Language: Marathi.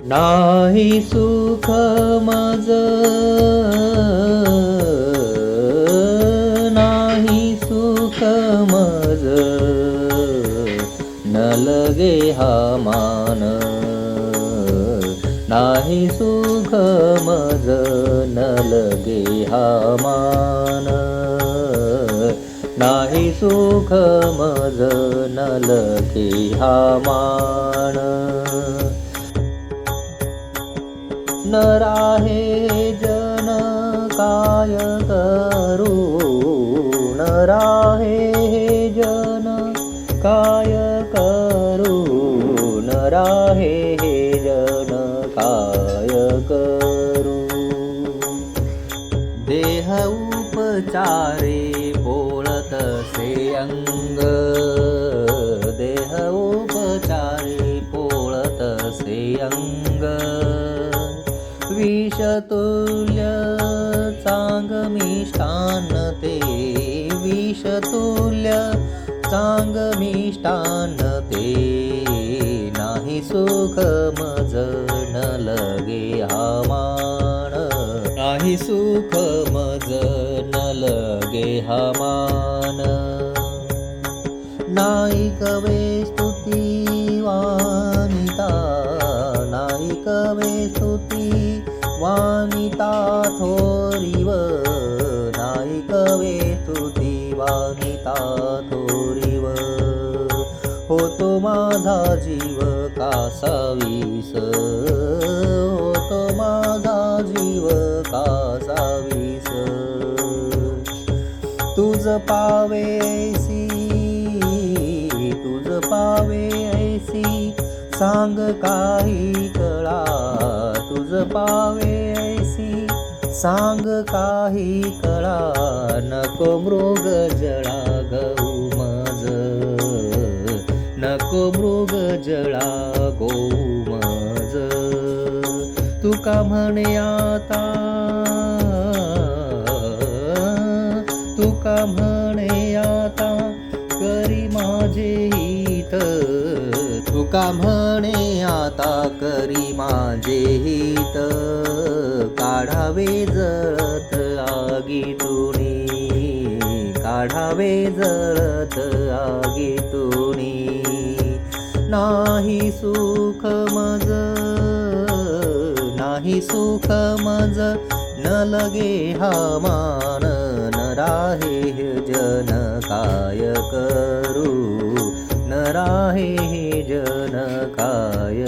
नाही सुख माझ नाही सुख माझ न लगे हा मान. नाही सुख माझ न लगे हा मान. नाही सुख माझ न लगे हा मान. सुंदर राहे जन काय करून राहे राहे जन काय करून राहे राहे जन काय करू? देह उपचारे पोळतसे अंग। देह उपचारे पोळतसे अंग। विषतुल्य चांग मिष्टान ते विषतुल्य चांग मिष्टान ते नाही सुख मज न लगे हमान. नाही सुख मज न लगे हमान. नाही कवे वानिता थोरिव नाही कवे वानिता थोरीव होतो माझा जीव कासावीस होतो माझा जीव कासावीस तुझ पावे ऐसी तुझ पावे ऐसी सांग काही कळा तुझ पावे सांग काही कळा नको मृग जळा गौ मज. नको मृग जळा गोऊ मज. तुका म्हणे आता तुका म्हणे आता करी माझे का म्हणे आता करी माझे हित? काढावे जळत आगीतुनी काढावे जळत आगीतुनी नाही सुख मज नाही सुख मज न लगे हा मान न राहे जन काय करू? राहे जन काय